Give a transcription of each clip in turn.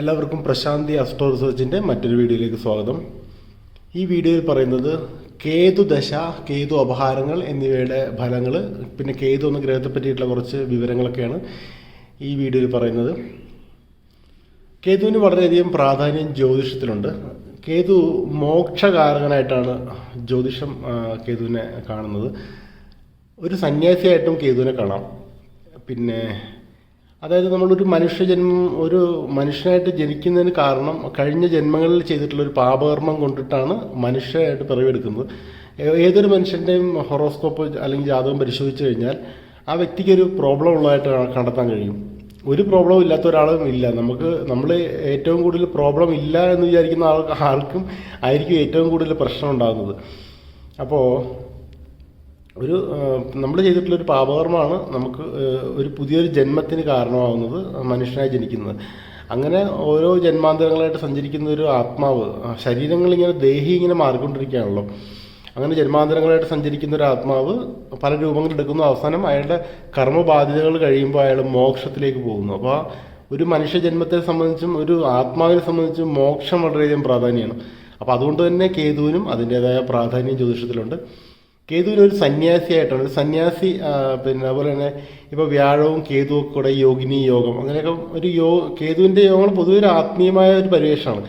എല്ലാവർക്കും പ്രശാന്തി അസ്ട്രോ റിസർച്ചിന്റെ മറ്റൊരു വീഡിയോയിലേക്ക് സ്വാഗതം. ഈ വീഡിയോയിൽ പറയുന്നത് കേതു ദശ കേതു അപഹാരങ്ങൾ എന്നിവയുടെ ഫലങ്ങൾ പിന്നെ കേതു എന്ന ഗ്രഹത്തെ പറ്റിയിട്ടുള്ള കുറച്ച് വിവരങ്ങളൊക്കെയാണ് ഈ വീഡിയോയിൽ പറയുന്നത്. കേതുവിന് വളരെയധികം പ്രാധാന്യം ജ്യോതിഷത്തിലുണ്ട്. കേതു മോക്ഷകാരകനായിട്ടാണ് ജ്യോതിഷം കേതുവിനെ കാണുന്നത്. ഒരു സന്യാസിയായിട്ടും കേതുവിനെ കാണാം. പിന്നെ അതായത് നമ്മളൊരു മനുഷ്യജന്മം ഒരു മനുഷ്യനായിട്ട് ജനിക്കുന്നതിന് കാരണം കഴിഞ്ഞ ജന്മങ്ങളിൽ ചെയ്തിട്ടുള്ള ഒരു പാപകർമ്മം കൊണ്ടിട്ടാണ് മനുഷ്യനായിട്ട് പിറവിയെടുക്കുന്നത്. ഏതൊരു മനുഷ്യന്റെയും ഹൊറോസ്കോപ്പ് അല്ലെങ്കിൽ ജാതകം പരിശോധിച്ച് കഴിഞ്ഞാൽ ആ വ്യക്തിക്ക് ഒരു പ്രോബ്ലം ഉള്ളതായിട്ട് കണ്ടെത്താൻ കഴിയും. ഒരു പ്രോബ്ലം ഇല്ലാത്ത ഒരാളും ഇല്ല. നമുക്ക് നമ്മൾ ഏറ്റവും കൂടുതൽ പ്രോബ്ലം ഇല്ല എന്ന് വിചാരിക്കുന്ന ആൾ ആർക്കും ആയിരിക്കും ഏറ്റവും കൂടുതൽ പ്രശ്നം ഉണ്ടാകുന്നത്. അപ്പോൾ ഒരു നമ്മൾ ചെയ്തിട്ടുള്ള ഒരു പാപകർമ്മമാണ് നമുക്ക് ഒരു പുതിയൊരു ജന്മത്തിന് കാരണമാകുന്നത് മനുഷ്യനായി ജനിക്കുന്നത്. അങ്ങനെ ഓരോ ജന്മാന്തരങ്ങളായിട്ട് സഞ്ചരിക്കുന്ന ഒരു ആത്മാവ് ശരീരങ്ങൾ ഇങ്ങനെ ദേഹി ഇങ്ങനെ മാറിക്കൊണ്ടിരിക്കുകയാണല്ലോ. അങ്ങനെ ജന്മാന്തരങ്ങളായിട്ട് സഞ്ചരിക്കുന്ന ഒരു ആത്മാവ് പല രൂപങ്ങൾ എടുക്കുന്ന അവസാനം അയാളുടെ കർമ്മബാധ്യതകൾ കഴിയുമ്പോൾ അയാൾ മോക്ഷത്തിലേക്ക് പോകുന്നു. അപ്പോൾ ഒരു മനുഷ്യ ജന്മത്തെ സംബന്ധിച്ചും ഒരു ആത്മാവിനെ സംബന്ധിച്ചും മോക്ഷം വളരെയധികം പ്രാധാന്യമാണ്. അപ്പോൾ അതുകൊണ്ട് തന്നെ കേതുവിനും അതിന്റേതായ പ്രാധാന്യം ജ്യോതിഷത്തിലുണ്ട്. കേതുവിന് ഒരു സന്യാസിയായിട്ടാണ്. ഒരു സന്യാസി പിന്നെ അതുപോലെ തന്നെ ഇപ്പോൾ വ്യാഴവും കേതുവും കൂടെ യോഗിനി യോഗം അങ്ങനെയൊക്കെ ഒരു യോ കേതുവിന്റെ യോഗങ്ങൾ പൊതുവെ ഒരു ആത്മീയമായ ഒരു പരിവേഷമാണ്.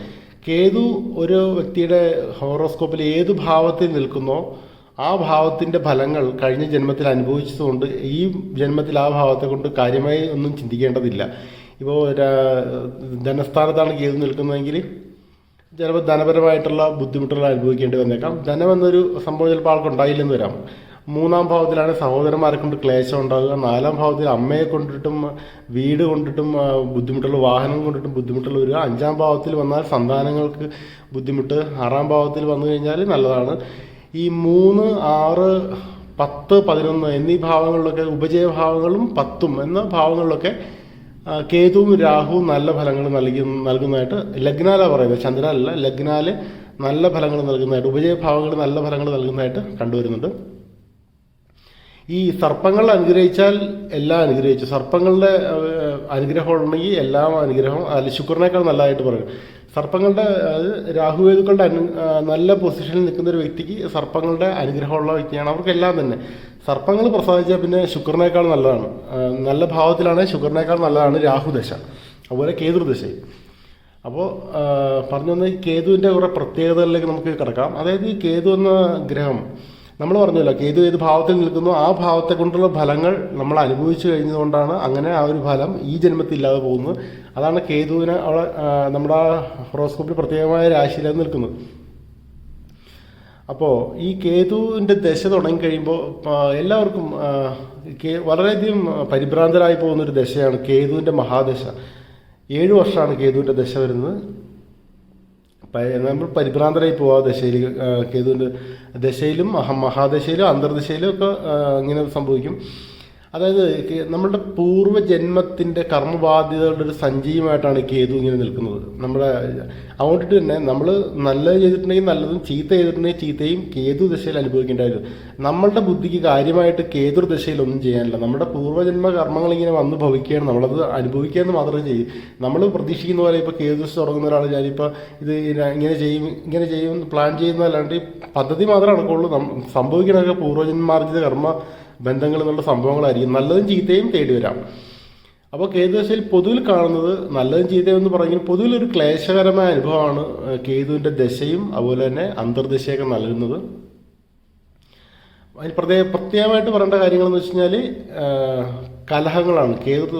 കേതു ഒരു വ്യക്തിയുടെ ഹോറോസ്കോപ്പിൽ ഏത് ഭാവത്തിൽ നിൽക്കുന്നോ ആ ഭാവത്തിന്റെ ഫലങ്ങൾ കഴിഞ്ഞ ജന്മത്തിൽ അനുഭവിച്ചതുകൊണ്ട് ഈ ജന്മത്തിൽ ആ ഭാവത്തെ കൊണ്ട് കാര്യമായി ഒന്നും ചിന്തിക്കേണ്ടതില്ല. ഇപ്പോൾ ധനസ്ഥാനത്താണ് കേതു നിൽക്കുന്നതെങ്കിൽ ചിലപ്പോൾ ധനപരമായിട്ടുള്ള ബുദ്ധിമുട്ടുകൾ അനുഭവിക്കേണ്ടി വന്നേക്കാം. ധനം എന്നൊരു സംഭവം ചിലപ്പോൾ ആൾക്ക് ഉണ്ടായില്ലെന്ന് വരാം. മൂന്നാം ഭാവത്തിലാണ് സഹോദരന്മാരെ കൊണ്ട് ക്ലേശം ഉണ്ടാകുക നാലാം ഭാവത്തിൽ അമ്മയെ കൊണ്ടിട്ടും വീട് കൊണ്ടിട്ടും ബുദ്ധിമുട്ടുള്ള വാഹനം കൊണ്ടിട്ടും ബുദ്ധിമുട്ടുകൾ വരിക. അഞ്ചാം ഭാവത്തിൽ വന്നാൽ സന്താനങ്ങൾക്ക് ബുദ്ധിമുട്ട്. ആറാം ഭാവത്തിൽ വന്നു കഴിഞ്ഞാൽ നല്ലതാണ്. ഈ മൂന്ന് ആറ് പത്ത് പതിനൊന്ന് എന്നീ ഭാവങ്ങളിലൊക്കെ ഉപജയ ഭാവങ്ങളും പത്തും എന്ന ഭാവങ്ങളിലൊക്കെ കേതുവും രാഹുവും നല്ല ഫലങ്ങൾ നൽകി നൽകുന്നതായിട്ട് ലഗ്നാല പറയുന്നത്. ചന്ദ്രനല്ല ലഗ്നാൽ നല്ല ഫലങ്ങൾ നൽകുന്നതായിട്ട് ഉപജയഭാവങ്ങൾ നല്ല ഫലങ്ങൾ നൽകുന്നതായിട്ട് കണ്ടുവരുന്നുണ്ട്. ഈ സർപ്പങ്ങൾ അനുഗ്രഹിച്ചാൽ എല്ലാം അനുഗ്രഹിച്ചു. സർപ്പങ്ങളുടെ അനുഗ്രഹം ഉണ്ടെങ്കിൽ എല്ലാം അനുഗ്രഹം. അല്ല ശുക്രനേക്കാൾ നല്ലതായിട്ട് പറയും. സർപ്പങ്ങളുടെ അത് രാഹുവേതുക്കളുടെ അനു നല്ല പൊസിഷനിൽ നിൽക്കുന്ന ഒരു വ്യക്തിക്ക് സർപ്പങ്ങളുടെ അനുഗ്രഹമുള്ള വ്യക്തിയാണ് അവർക്കെല്ലാം തന്നെ. സർപ്പങ്ങൾ പ്രസാദിച്ചാൽ പിന്നെ ശുക്രനേക്കാൾ നല്ലതാണ്. നല്ല ഭാവത്തിലാണ് ശുക്രനേക്കാൾ നല്ലതാണ് രാഹുദശ അതുപോലെ കേതുർദശയും അപ്പോൾ പറഞ്ഞു വന്ന കേതുവിന്റെ കുറേ പ്രത്യേകതകളിലേക്ക് നമുക്ക് കിടക്കാം. അതായത് ഈ കേതു എന്ന ഗ്രഹം നമ്മൾ പറഞ്ഞല്ലോ ഏത് ഏത് ഭാവത്തിൽ നിൽക്കുന്നു ആ ഭാവത്തെ കൊണ്ടുള്ള ഫലങ്ങൾ നമ്മൾ അനുഭവിച്ചു കഴിഞ്ഞതുകൊണ്ടാണ് അങ്ങനെ ആ ഒരു ഫലം ഈ ജന്മത്തിൽ ഇല്ലാതെ പോകുന്നത്. അതാണ് കേതുവിന് അവിടെ നമ്മുടെ ഹോറോസ്കോപ്പിൽ പ്രത്യേകമായ രാശിയിലാണ് നിൽക്കുന്നത്. അപ്പോൾ ഈ കേതുവിന്റെ ദശ തുടങ്ങിക്കഴിയുമ്പോൾ എല്ലാവർക്കും വളരെയധികം പരിഭ്രാന്തരായി പോകുന്ന ഒരു ദശയാണ് കേതുവിന്റെ മഹാദശ. ഏഴ് വർഷമാണ് കേതുവിന്റെ ദശ വരുന്നത്. നമ്മൾ പരിഭ്രാന്തരായി പോവാ ദശയിൽ കേതുവിന്റെ ദശയിലും മഹ- മഹാദശയിലും അന്തർദശയിലും ഒക്കെ ഇങ്ങനെ സംഭവിക്കും. അതായത് നമ്മുടെ നമ്മളുടെ പൂർവ ജന്മത്തിന്റെ കർമ്മബാധ്യതകളുടെ ഒരു സഞ്ചയമായിട്ടാണ് കേതു ഇങ്ങനെ നിൽക്കുന്നത്. നമ്മുടെ അതുകൊണ്ടിട്ട് തന്നെ നമ്മൾ നല്ലത് ചെയ്തിട്ടുണ്ടെങ്കിൽ നല്ലതും ചീത്ത ചെയ്തിട്ടുണ്ടെങ്കിൽ ചീത്തയും കേതു ദശയിൽ അനുഭവിക്കേണ്ടതായിരുന്നു നമ്മളുടെ ബുദ്ധിക്ക് കാര്യമായിട്ട് കേതു ദശയിൽ ഒന്നും ചെയ്യാനില്ല. നമ്മുടെ പൂർവജന്മ കർമ്മങ്ങൾ ഇങ്ങനെ വന്ന് ഭവിക്കുകയാണ്. നമ്മളത് അനുഭവിക്കുക എന്ന് മാത്രമേ ചെയ്യൂ. നമ്മൾ പ്രതീക്ഷിക്കുന്ന പോലെ ഇപ്പോൾ കേതു ദശ തുടങ്ങുന്ന ഒരാൾ ഞാനിപ്പോൾ ഇത് ഇങ്ങനെ ചെയ്യും ഇങ്ങനെ ചെയ്യും പ്ലാൻ ചെയ്യുന്നതല്ലാണ്ട് പദ്ധതി മാത്രമേ നടക്കുള്ളൂ. സംഭവിക്കണമൊക്കെ പൂർവജന്മാർജിത കർമ്മ ബന്ധങ്ങൾ എന്നുള്ള സംഭവങ്ങളായിരിക്കും. നല്ലതും ചീത്തയും തേടി വരാം. അപ്പോൾ കേതുദശയിൽ പൊതുവിൽ കാണുന്നത് നല്ലതും ചീത്തയും എന്ന് പറഞ്ഞാൽ പൊതുവിൽ ഒരു ക്ലേശകരമായ അനുഭവമാണ് കേതുവിന്റെ ദശയും അതുപോലെ തന്നെ അന്തർദശയൊക്കെ നൽകുന്നത്. അതിന് പ്രത്യേക പ്രത്യേകമായിട്ട് പറയേണ്ട കാര്യങ്ങളെന്ന് വെച്ച് കഴിഞ്ഞാൽ കലഹങ്ങളാണ്. കേതു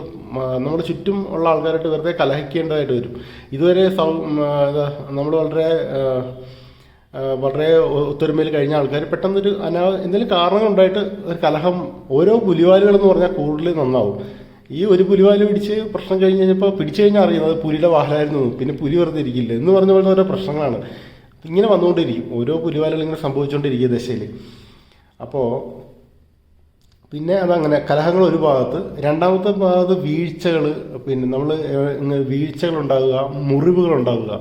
നമ്മുടെ ചുറ്റും ഉള്ള ആൾക്കാരായിട്ട് വെറുതെ കലഹിക്കേണ്ടതായിട്ട് വരും. ഇതുവരെ സൗ നമ്മൾ വളരെ വളരെ ഒത്തൊരുമയിൽ കഴിഞ്ഞ ആൾക്കാർ പെട്ടെന്നൊരു അനാ എന്തെങ്കിലും കാരണങ്ങൾ ഉണ്ടായിട്ട് ഒരു കലഹം ഓരോ പുലിവാലുകളെന്ന് പറഞ്ഞാൽ കൂടുതൽ നന്നാവും. ഈ ഒരു പുലിവാൽ പിടിച്ച് പ്രശ്നം കഴിഞ്ഞ് കഴിഞ്ഞപ്പോൾ പിടിച്ചു കഴിഞ്ഞാൽ അറിയുന്നത് പുലിയുടെ വാഹനമായിരുന്നു പിന്നെ പുലി വെറുതെ ഇരിക്കില്ല. എന്ന് പറഞ്ഞ പോലെ ഓരോ പ്രശ്നങ്ങളാണ്. ഇങ്ങനെ വന്നുകൊണ്ടിരിക്കും ഓരോ പുലിവാലുകൾ ഇങ്ങനെ സംഭവിച്ചുകൊണ്ടിരിക്കുക ദശയിൽ അപ്പോൾ പിന്നെ അതങ്ങനെ കലഹങ്ങൾ ഒരു ഭാഗത്ത് രണ്ടാമത്തെ ഭാഗത്ത് വീഴ്ചകൾ പിന്നെ നമ്മൾ വീഴ്ചകൾ ഉണ്ടാകുക മുറിവുകൾ ഉണ്ടാകുക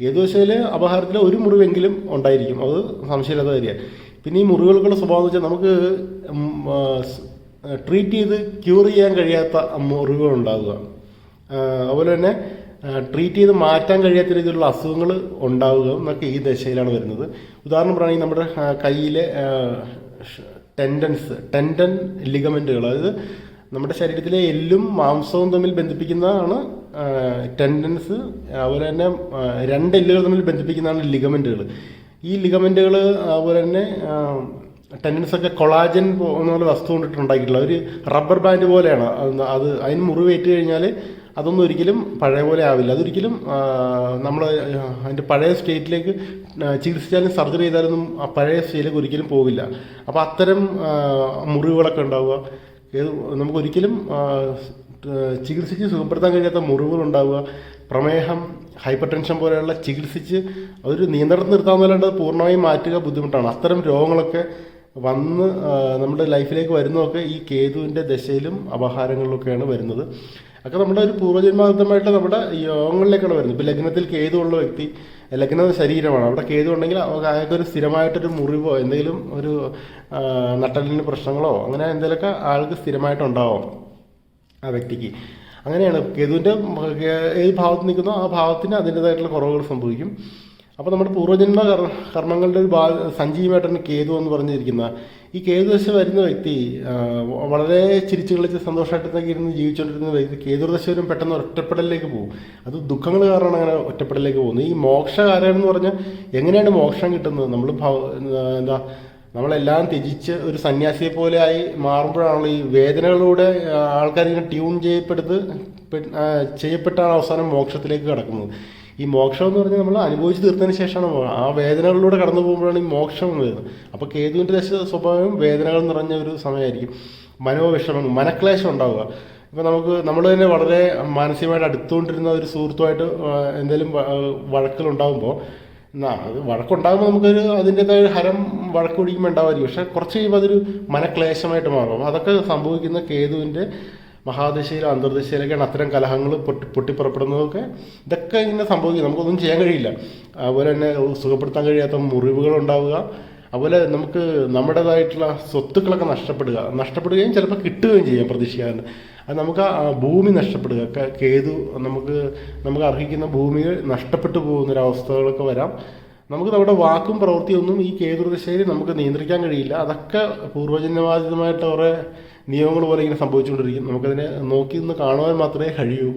കേതുവശയിൽ അപഹാരത്തിൽ ഒരു മുറിവെങ്കിലും ഉണ്ടായിരിക്കും. അത് സംശയമില്ലാത്ത കാര്യമാണ്. പിന്നെ ഈ മുറിവുകളുടെ സ്വഭാവം വെച്ചാൽ നമുക്ക് ട്രീറ്റ് ചെയ്ത് ക്യൂർ ചെയ്യാൻ കഴിയാത്ത മുറിവുകൾ ഉണ്ടാവുക. അതുപോലെ തന്നെ ട്രീറ്റ് ചെയ്ത് മാറ്റാൻ കഴിയാത്ത രീതിയിലുള്ള അസുഖങ്ങൾ ഉണ്ടാവുക എന്നൊക്കെ ഈ ദശയിലാണ് വരുന്നത്. ഉദാഹരണം പറയുകയാണെങ്കിൽ നമ്മുടെ കയ്യിലെ ടെൻഡൻസ് ടെൻഡൻ ലിഗമെന്റുകൾ അതായത് നമ്മുടെ ശരീരത്തിലെ എല്ലും മാംസവും തമ്മിൽ ബന്ധിപ്പിക്കുന്നതാണ് ടെൻഡൻസ് അതുപോലെ തന്നെ രണ്ട് എല്ലുകൾ തമ്മിൽ ബന്ധിപ്പിക്കുന്നതാണ് ലിഗമെന്റുകൾ ഈ ലിഗമെന്റുകൾ അതുപോലെ തന്നെ ടെൻഡൻസൊക്കെ കൊളാജൻ എന്നുള്ള വസ്തു കൊണ്ടിട്ട് ഉണ്ടാക്കിയിട്ടുള്ള ഒരു റബ്ബർ ബാൻഡ് പോലെയാണ്. അത് അത് അതിന് മുറിവേറ്റ് കഴിഞ്ഞാൽ അതൊന്നും ഒരിക്കലും പഴയ പോലെ ആവില്ല. അതൊരിക്കലും നമ്മൾ അതിന്റെ പഴയ സ്റ്റേറ്റിലേക്ക് ചികിത്സിച്ചാലും സർജറി ചെയ്താലൊന്നും ആ പഴയ സ്റ്റേറ്റിലേക്ക് ഒരിക്കലും പോവില്ല. അപ്പോൾ അത്തരം മുറിവുകളൊക്കെ ഉണ്ടാവുക. ഏത് നമുക്കൊരിക്കലും ആ, ചികിത്സിച്ച് സുഖപ്പെടുത്താൻ കഴിയാത്ത മുറിവുകൾ ഉണ്ടാവുക പ്രമേഹം ഹൈപ്പർ ടെൻഷൻ പോലെയുള്ള ചികിത്സിച്ച് അതൊരു നിയന്ത്രണം നിർത്താമെന്നല്ലാണ്ട് പൂർണമായും മാറ്റുക ബുദ്ധിമുട്ടാണ്. അത്തരം രോഗങ്ങളൊക്കെ വന്ന് നമ്മുടെ ലൈഫിലേക്ക് വരുന്നതൊക്കെ ഈ കേതുവിന്റെ ദശയിലും അപഹാരങ്ങളിലൊക്കെയാണ് വരുന്നത്. ഒക്കെ നമ്മുടെ ഒരു പൂർവജന്മാർത്ഥമായിട്ട് നമ്മുടെ യോഗങ്ങളിലേക്കാണ് വരുന്നത്. ഇപ്പോൾ ലഗ്നത്തിൽ കേതു ഉള്ള വ്യക്തി ലഗ്നം ശരീരമാണ്. അവിടെ കേതു ഉണ്ടെങ്കിൽ അയാൾക്ക് ഒരു സ്ഥിരമായിട്ടൊരു മുറിവോ എന്തെങ്കിലും ഒരു നട്ടലിന് പ്രശ്നങ്ങളോ അങ്ങനെ എന്തെങ്കിലുമൊക്കെ ആൾക്ക് സ്ഥിരമായിട്ടുണ്ടാവും. ആ വ്യക്തിക്ക്. അങ്ങനെയാണ് കേതുവിന്റെ ഏത് ഭാവത്ത് നിൽക്കുന്നോ ആ ഭാവത്തിന് അതിന്റെതായിട്ടുള്ള കുറവുകൾ സംഭവിക്കും. അപ്പോൾ നമ്മുടെ പൂർവജന്മ കർ- കർമ്മങ്ങളുടെ ഒരു ഭാഗ സഞ്ജീവമായിട്ടാണ് കേതു എന്ന് പറഞ്ഞിരിക്കുന്ന ഈ കേതു ദശ വരുന്ന വ്യക്തി വളരെ ചിരിച്ചു കളിച്ച് സന്തോഷമായിട്ടൊക്കെ ഇരുന്ന് ജീവിച്ചുകൊണ്ടിരുന്ന വ്യക്തി കേതു ദശ വരും പെട്ടെന്ന് ഒറ്റപ്പെടലിലേക്ക് പോകും. അത് ദുഃഖങ്ങൾ കാരണമാണ് അങ്ങനെ ഒറ്റപ്പെടലിലേക്ക് പോകുന്നത് ഈ മോക്ഷകാരം എന്ന് പറഞ്ഞാൽ എങ്ങനെയാണ് മോക്ഷം കിട്ടുന്നത്? നമ്മൾ എന്താ നമ്മളെല്ലാം ത്യജിച്ച് ഒരു സന്യാസിയെ പോലെ ആയി മാറുമ്പോഴാണല്ലോ ഈ വേദനകളിലൂടെ ആൾക്കാരിങ്ങനെ ട്യൂൺ ചെയ്യപ്പെടുത്ത് ചെയ്യപ്പെട്ടാണ് അവസാനം മോക്ഷത്തിലേക്ക് കടക്കുന്നത്. ഈ മോക്ഷം എന്ന് പറഞ്ഞാൽ നമ്മൾ അനുഭവിച്ച് തീർത്തതിന് ശേഷമാണ് ആ വേദനകളിലൂടെ കടന്നു പോകുമ്പോഴാണ് ഈ മോക്ഷം വരുന്നത്. അപ്പോൾ കേതുവിന്റെ ദശ സ്വഭാവം വേദനകൾ നിറഞ്ഞ ഒരു സമയമായിരിക്കും. മനോവിഷമം മനക്ലേശം ഉണ്ടാവുക. ഇപ്പം നമുക്ക് നമ്മൾ തന്നെ വളരെ മാനസികമായിട്ട് അടുത്തുകൊണ്ടിരുന്ന ഒരു സുഹൃത്തുമായിട്ട് എന്തെങ്കിലും വഴക്കിലുണ്ടാകുമ്പോൾ അത് വഴക്കുണ്ടാകുമ്പോൾ നമുക്കൊരു അതിന്റെതായ ഹരം വഴക്ക് പിടിക്കുമ്പോൾ ഉണ്ടാവുമായിരിക്കും പക്ഷെ കുറച്ച് കഴിയുമ്പോൾ അതൊരു മനക്ലേശമായിട്ട് മാറും. അതൊക്കെ സംഭവിക്കുന്ന കേതുവിന്റെ മഹാദിശയിലും അന്തർദശയിലൊക്കെയാണ് അത്തരം കലഹങ്ങൾ പൊട്ടി പൊട്ടിപ്പുറപ്പെടുന്നതൊക്കെ. ഇതൊക്കെ ഇങ്ങനെ സംഭവിക്കും. നമുക്കൊന്നും ചെയ്യാൻ കഴിയില്ല. അതുപോലെ തന്നെ സുഖപ്പെടുത്താൻ കഴിയാത്ത മുറിവുകൾ ഉണ്ടാവുക അതുപോലെ നമുക്ക് നമ്മുടേതായിട്ടുള്ള സ്വത്തുക്കളൊക്കെ നഷ്ടപ്പെടുക. നഷ്ടപ്പെടുകയും ചിലപ്പോൾ കിട്ടുകയും ചെയ്യാം പ്രതീക്ഷിക്കാതെ അത് നമുക്ക് ആ ഭൂമി നഷ്ടപ്പെടുക. കേതു നമുക്ക് നമുക്ക് അർഹിക്കുന്ന ഭൂമി നഷ്ടപ്പെട്ടു പോകുന്നൊരവസ്ഥകളൊക്കെ വരാം. നമുക്ക് നമ്മുടെ വാക്കും പ്രവൃത്തിയൊന്നും ഈ കേതുദശയിൽ നമുക്ക് നിയന്ത്രിക്കാൻ കഴിയില്ല. അതൊക്കെ പൂർവജന്യവാദിതമായിട്ട് കുറേ നിയമങ്ങൾ പോലെ ഇങ്ങനെ സംഭവിച്ചുകൊണ്ടിരിക്കും. നമുക്കതിനെ നോക്കി നിന്ന് കാണുവാൻ മാത്രമേ കഴിയൂ.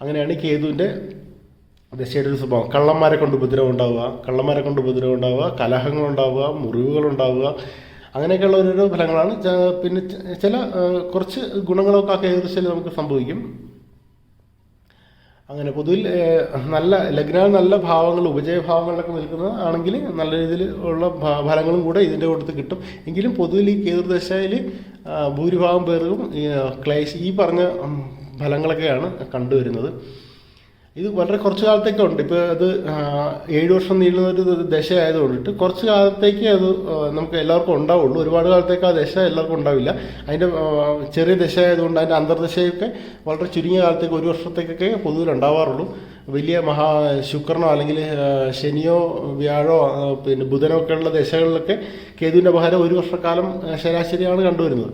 അങ്ങനെയാണ് കേതുവിന്റെ ദശയുടെ ഒരു സ്വഭാവം. കള്ളന്മാരെ കൊണ്ട് ഉപദ്രവം ഉണ്ടാവുക കള്ളന്മാരെ കൊണ്ട് ഉപദ്രവം ഉണ്ടാവുക മുറിവുകൾ ഉണ്ടാവുക അങ്ങനെയൊക്കെയുള്ള ഓരോരോ ഫലങ്ങളാണ്. പിന്നെ ചില കുറച്ച് ഗുണങ്ങളൊക്കെ കേതുദശയിൽ നമുക്ക് സംഭവിക്കും. അങ്ങനെ പൊതുവിൽ നല്ല ലഗ്നാൽ നല്ല ഭാവങ്ങൾ ഉപജയഭാവങ്ങളിലൊക്കെ നിൽക്കുന്നത് ആണെങ്കിൽ നല്ല രീതിയിൽ ഉള്ള ഫലങ്ങളും കൂടെ ഇതിന്റെ കൂട്ടത്തിൽ കിട്ടും. എങ്കിലും പൊതുവിൽ ഈ കേതുദശയിൽ ഭൂരിഭാഗം പേർക്കും ക്ലേശ് ഈ പറഞ്ഞ ഫലങ്ങളൊക്കെയാണ് കണ്ടുവരുന്നത്. ഇത് വളരെ കുറച്ച് കാലത്തേക്ക് ഉണ്ട്. ഇപ്പോൾ അത് ഏഴ് വർഷം നീളുന്ന ഒരു ദശ ആയതുകൊണ്ടിട്ട് കുറച്ച് കാലത്തേക്ക് അത് നമുക്ക് എല്ലാവർക്കും ഉണ്ടാവുള്ളൂ. ഒരുപാട് കാലത്തേക്ക് ആ ദശ എല്ലാവർക്കും ഉണ്ടാവില്ല. അതിന്റെ ചെറിയ ദശ ആയതുകൊണ്ട് അതിന്റെ അന്തർദശയൊക്കെ വളരെ ചുരുങ്ങിയ കാലത്തേക്ക് ഒരു വർഷത്തേക്കൊക്കെ പൊതുവിൽ ഉണ്ടാവാറുള്ളൂ. വലിയ മഹാ ശുക്രനോ അല്ലെങ്കിൽ ശനിയോ വ്യാഴോ പിന്നെ ബുധനോ ഒക്കെയുള്ള ദശകളിലൊക്കെ കേതുവിന്റെ ഭാരം ഒരു വർഷക്കാലം ശരാശരിയാണ് കണ്ടുവരുന്നത്.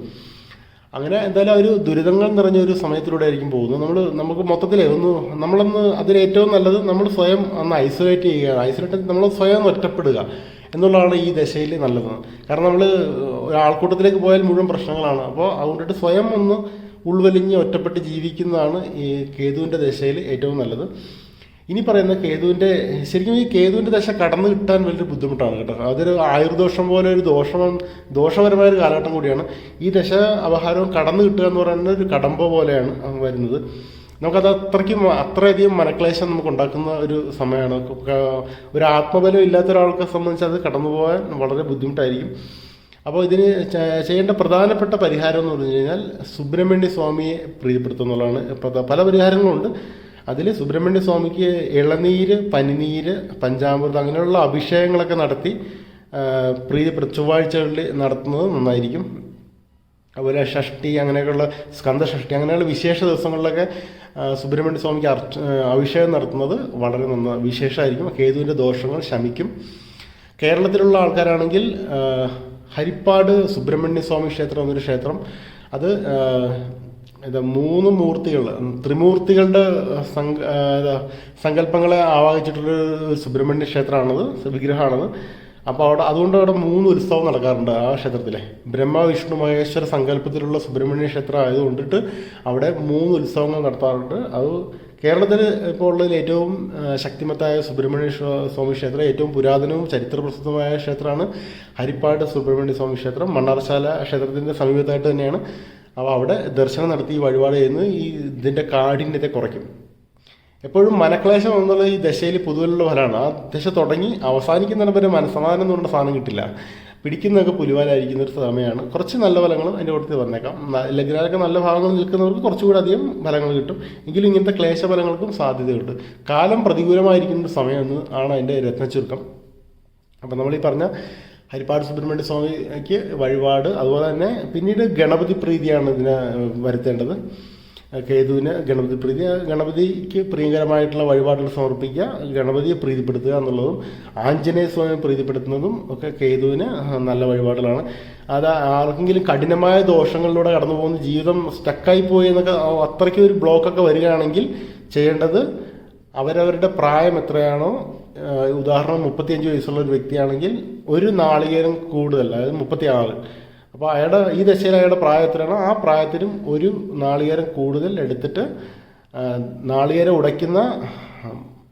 അങ്ങനെ എന്തായാലും ഒരു ദുരിതങ്ങൾ നിറഞ്ഞ ഒരു സമയത്തിലൂടെ ആയിരിക്കും പോകുന്നത്. നമ്മൾ നമുക്ക് മൊത്തത്തിലേ ഒന്ന് നമ്മളൊന്ന് അതിലേറ്റവും നല്ലത് നമ്മൾ സ്വയം ഒന്ന് ഐസൊലേറ്റ് ചെയ്യുക ഐസൊലേറ്റ് നമ്മൾ സ്വയം ഒറ്റപ്പെടുക എന്നുള്ളതാണ് ഈ ദശയിൽ നല്ലത്. കാരണം നമ്മൾ ഒരാൾക്കൂട്ടത്തിലേക്ക് പോയാൽ മുഴുവൻ പ്രശ്നങ്ങളാണ്. അപ്പോൾ അതുകൊണ്ടിട്ട് സ്വയം ഒന്ന് ഉൾവലിഞ്ഞ് ഒറ്റപ്പെട്ട് ജീവിക്കുന്നതാണ് ഈ കേതുവിന്റെ ദശയിൽ ഏറ്റവും നല്ലത്. ഇനി പറയുന്ന കേതുവിന്റെ ശരിക്കും ഈ കേതുവിന്റെ ദശ കടന്നു കിട്ടാൻ വലിയൊരു ബുദ്ധിമുട്ടാണ് കേട്ടോ. അതൊരു ആയുർദോഷം പോലെ ഒരു ദോഷം ദോഷപരമായ ഒരു കാലഘട്ടം കൂടിയാണ്. ഈ ദശ അപഹാരവും കടന്നു കിട്ടുക എന്ന് പറയുന്നത് ഒരു കടമ്പ പോലെയാണ് വരുന്നത്. നമുക്കത് അത്രയ്ക്കും അത്രയധികം മനക്ലേശം നമുക്ക് ഉണ്ടാക്കുന്ന ഒരു സമയമാണ്. ഒരു ആത്മബലം ഇല്ലാത്ത ഒരാൾക്ക് സംബന്ധിച്ച് അത് കടന്നു പോകാൻ വളരെ ബുദ്ധിമുട്ടായിരിക്കും. അപ്പോൾ ഇതിന് ചെയ്യേണ്ട പ്രധാനപ്പെട്ട പരിഹാരം എന്ന് പറഞ്ഞു കഴിഞ്ഞാൽ സുബ്രഹ്മണ്യ സ്വാമിയെ പ്രീതിപ്പെടുത്തുക പല പരിഹാരങ്ങളുണ്ട് അതിൽ സുബ്രഹ്മണ്യ സ്വാമിക്ക് ഇളനീര് പനിനീര് പഞ്ചാമൃതം അങ്ങനെയുള്ള അഭിഷേകങ്ങളൊക്കെ നടത്തി പ്രീതി ചൊവ്വാഴ്ചകളിൽ നടത്തുന്നത് നന്നായിരിക്കും. അതുപോലെ ഷഷ്ടി അങ്ങനെയൊക്കെയുള്ള സ്കന്ധഷഷ്ടി അങ്ങനെയുള്ള വിശേഷ ദിവസങ്ങളിലൊക്കെ സുബ്രഹ്മണ്യ സ്വാമിക്ക് അർച്ച അഭിഷേകം നടത്തുന്നത് വളരെ നന്ന വിശേഷമായിരിക്കും കേതുവിന്റെ ദോഷങ്ങൾ ശമിക്കും. കേരളത്തിലുള്ള ആൾക്കാരാണെങ്കിൽ ഹരിപ്പാട് സുബ്രഹ്മണ്യ സ്വാമി ക്ഷേത്രം എന്നൊരു ക്ഷേത്രം അത് ഇത് മൂന്ന് മൂർത്തികൾ ത്രിമൂർത്തികളുടെ സങ്ക സങ്കല്പങ്ങളെ ആവാഹിച്ചിട്ടുള്ളൊരു സുബ്രഹ്മണ്യ ക്ഷേത്രമാണത് വിഗ്രഹമാണത്. അപ്പോൾ അവിടെ അതുകൊണ്ട് അവിടെ മൂന്ന് ഉത്സവം നടക്കാറുണ്ട് ആ ക്ഷേത്രത്തിലെ. ബ്രഹ്മ വിഷ്ണു മഹേശ്വര സങ്കല്പത്തിലുള്ള സുബ്രഹ്മണ്യ ക്ഷേത്രം ആയതുകൊണ്ടിട്ട് അവിടെ മൂന്ന് ഉത്സവങ്ങൾ നടത്താറുണ്ട്. അത് കേരളത്തിൽ ഇപ്പോൾ ഉള്ളതിൽ ഏറ്റവും ശക്തിമത്തായ സുബ്രഹ്മണ്യ സ്വാമി ക്ഷേത്രം ഏറ്റവും പുരാതനവും ചരിത്രപ്രസിദ്ധമായ ക്ഷേത്രമാണ് ഹരിപ്പാട് സുബ്രഹ്മണ്യ സ്വാമി ക്ഷേത്രം. മണ്ണാർശാല ക്ഷേത്രത്തിന്റെ സമീപത്തായിട്ട് തന്നെയാണ്. അപ്പോൾ അവിടെ ദർശനം നടത്തി വഴിപാട് ചെയ്യുന്നത് ഈ ഇതിന്റെ കാഠിന്യത്തെ കുറയ്ക്കും. എപ്പോഴും മനക്ലേശം എന്നുള്ള ഈ ദശയിൽ പൊതുവിലുള്ള ഫലമാണ്. ആ ദശ തുടങ്ങി അവസാനിക്കുന്നിടം വരെ മനസ്സമാധാനം എന്ന് പറഞ്ഞ സാധനം കിട്ടില്ല. പിടിക്കുന്നതൊക്കെ പുലിവാലായിരിക്കുന്ന ഒരു സമയമാണ്. കുറച്ച് നല്ല ഫലങ്ങളും അതിന്റെ കൂട്ടത്തിൽ വന്നേക്കാം. ലഗ്നാലൊക്കെ നല്ല ഭാഗങ്ങൾ നിൽക്കുന്നവർക്ക് കുറച്ചുകൂടി അധികം ഫലങ്ങൾ കിട്ടും. എങ്കിലും ഇങ്ങനത്തെ ക്ലേശ ഫലങ്ങൾക്കും സാധ്യതയുണ്ട്. കാലം പ്രതികൂലമായിരിക്കുന്ന ഒരു സമയം എന്ന് ആണ് അതിന്റെ രത്നച്ചുരുക്കം. അപ്പം നമ്മൾ ഈ പറഞ്ഞ ഹരിപ്പാട് സുബ്രഹ്മണ്യ സ്വാമിക്ക് വഴിപാട്. അതുപോലെ തന്നെ പിന്നീട് ഗണപതി പ്രീതിയാണ് ഇതിനെ വരുത്തേണ്ടത്. കേതുവിന് ഗണപതി പ്രീതി. ഗണപതിക്ക് പ്രിയങ്കരമായിട്ടുള്ള വഴിപാടുകൾ സമർപ്പിക്കുക ഗണപതിയെ പ്രീതിപ്പെടുത്തുക എന്നുള്ളതും ആഞ്ജനേയ സ്വാമി പ്രീതിപ്പെടുത്തുന്നതും ഒക്കെ കേതുവിന് നല്ല വഴിപാടുകളാണ്. അത് ആർക്കെങ്കിലും കഠിനമായ ദോഷങ്ങളിലൂടെ കടന്നു പോകുന്ന ജീവിതം സ്റ്റക്കായി പോയി എന്നൊക്കെ അത്രയ്ക്ക് ഒരു ബ്ലോക്കൊക്കെ വരികയാണെങ്കിൽ ചെയ്യേണ്ടത് അവരവരുടെ പ്രായം എത്രയാണോ ഉദാഹരണം മുപ്പത്തിയഞ്ച് വയസ്സുള്ള ഒരു വ്യക്തിയാണെങ്കിൽ ഒരു നാളികേരം കൂടുതൽ അതായത് മുപ്പത്തി ആറ് അപ്പോൾ അയാളുടെ ഈ ദശയിൽ അയാളുടെ പ്രായത്തിലാണ് ആ പ്രായത്തിനും ഒരു നാളികേരം കൂടുതൽ എടുത്തിട്ട് നാളികേരം ഉടയ്ക്കുന്ന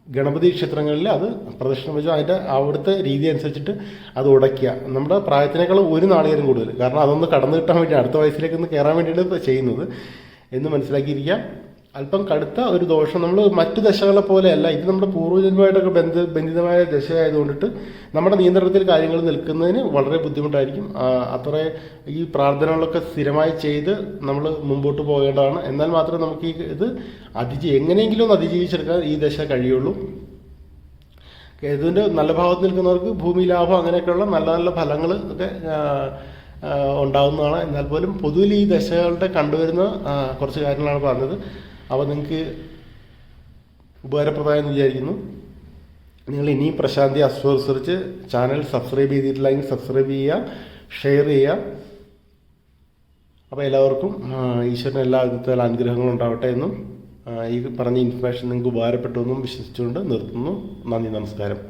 ഗണപതി ക്ഷേത്രങ്ങളിൽ അത് പ്രദക്ഷിണം വെച്ച്. അതിന്റെ അവിടുത്തെ രീതി അനുസരിച്ചിട്ട് അത് ഉടയ്ക്കുക. നമ്മുടെ പ്രായത്തിനേക്കാളും ഒരു നാളികേരം കൂടുതൽ. കാരണം അതൊന്ന് കടന്നു കിട്ടാൻ വേണ്ടി അടുത്ത വയസ്സിലേക്ക് ഒന്ന് കയറാൻ വേണ്ടിയിട്ട് ചെയ്യുന്നത് എന്ന് മനസ്സിലാക്കിയിരിക്കുക അല്പം കടുത്ത ഒരു ദോഷം. നമ്മൾ മറ്റു ദശകളെ പോലെയല്ല ഇത് നമ്മുടെ പൂർവജന്മമായിട്ടൊക്കെ ബന്ധ ബന്ധിതമായ ദശയായതുകൊണ്ടിട്ട് നമ്മുടെ നിയന്ത്രണത്തിൽ കാര്യങ്ങൾ നിൽക്കുന്നതിന് വളരെ ബുദ്ധിമുട്ടായിരിക്കും. അത്ര ഈ പ്രാർത്ഥനകളൊക്കെ സ്ഥിരമായി ചെയ്ത് നമ്മൾ മുമ്പോട്ട് പോകേണ്ടതാണ്. എന്നാൽ മാത്രമേ നമുക്ക് ഈ ഇത് അതിജീ എങ്ങനെയെങ്കിലും ഒന്ന് അതിജീവിച്ചെടുക്കാൻ ഈ ദശ കഴിയുള്ളൂ. ഇതിന്റെ നല്ല ഭാഗത്ത് നിൽക്കുന്നവർക്ക് ഭൂമി ലാഭം അങ്ങനെയൊക്കെയുള്ള നല്ല നല്ല ഫലങ്ങൾ ഒക്കെ ഉണ്ടാകുന്നതാണ് എന്നാൽ പോലും പൊതുവിൽ ഈ ദശകളുടെ കണ്ടുവരുന്ന കുറച്ച് കാര്യങ്ങളാണ് പറഞ്ഞത്. അവ നിങ്ങൾക്ക് ഉപകാരപ്രദമായെന്ന് വിചാരിക്കുന്നു. നിങ്ങൾ ഇനിയും Prashanti astro research channel subscribe ചെയ്തിട്ടില്ലെങ്കിൽ സബ്സ്ക്രൈബ് ചെയ്യുക ഷെയർ ചെയ്യുക. അപ്പോൾ എല്ലാവർക്കും ഈശ്വരൻ എല്ലാ വിധത്തിലുള്ള അനുഗ്രഹങ്ങളും ഉണ്ടാവട്ടെ എന്നും ഈ പറഞ്ഞ ഇൻഫർമേഷൻ നിങ്ങൾക്ക് ഉപകാരപ്പെട്ടു എന്നും വിശ്വസിച്ചുകൊണ്ട് നിർത്തുന്നു. നന്ദി നമസ്കാരം.